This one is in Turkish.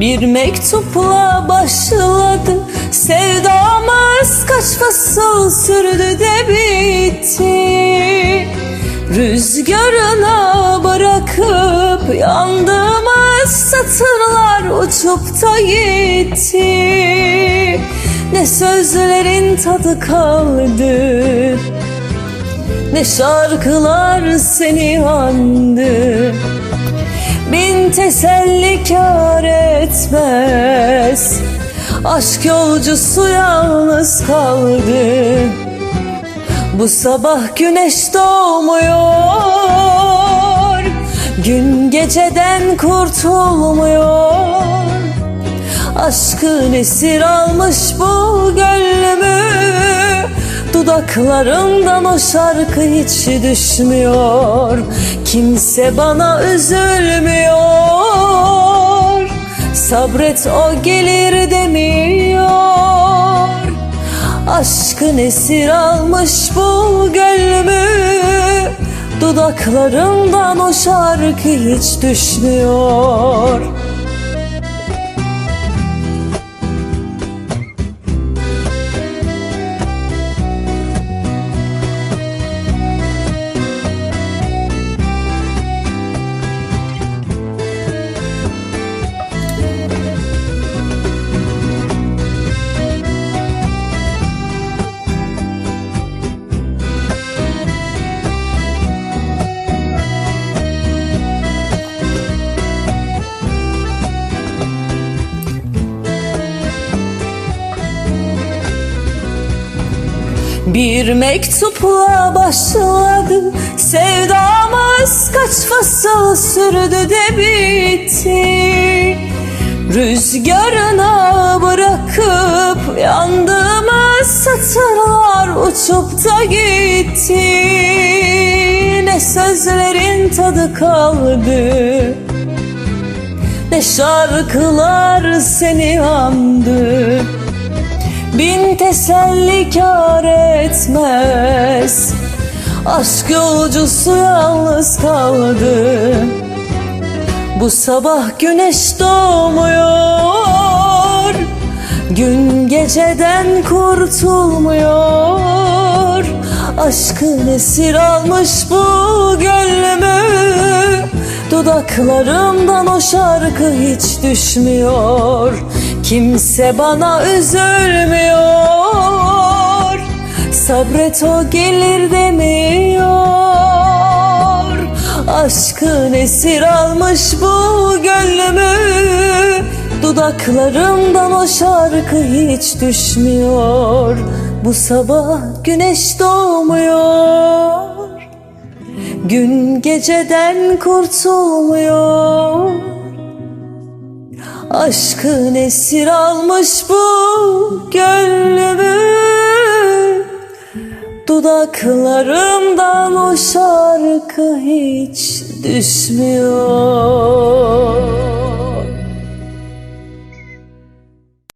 Bir mektupla başladı. Sevdamız kaç fasıl sürdü de bitti. Rüzgarına bırakıp yandığımız satırlar uçup da gitti. Ne sözlerin tadı kaldı Ne şarkılar seni andı Bin teselli kar etmez. Aşk yolcusu yalnız kaldı. Bu sabah güneş doğmuyor. Gün geceden kurtulmuyor Aşkın esir almış bu gönlümü. Dudaklarımdan o şarkı hiç düşmüyor. Kimse bana üzülmüyor. Sabret o gelir demiyor. Aşkın esir almış bu gönlümü. Dudaklarımdan o şarkı hiç düşmüyor Bir mektupla başladı. Sevdamız kaç fasıl sürdü de bitti. Rüzgarına bırakıp yandığımız satırlar uçup da gitti. Ne sözlerin tadı kaldı Ne şarkılar seni andı Bin teselli kar etmez. Aşk yolcusu yalnız kaldı. Bu sabah güneş doğmuyor. Gün geceden kurtulmuyor. Aşkın esir almış bu gönlümü. Dudaklarımdan o şarkı hiç düşmüyor Kimse bana üzülmüyor. Sabret o gelir demiyor. Aşkın esir almış bu gönlümü. Dudaklarımdan o şarkı hiç düşmüyor. Bu sabah güneş doğmuyor. Gün geceden kurtulmuyor Aşkın esir almış bu gönlümü. Dudaklarımdan o şarkı hiç düşmüyor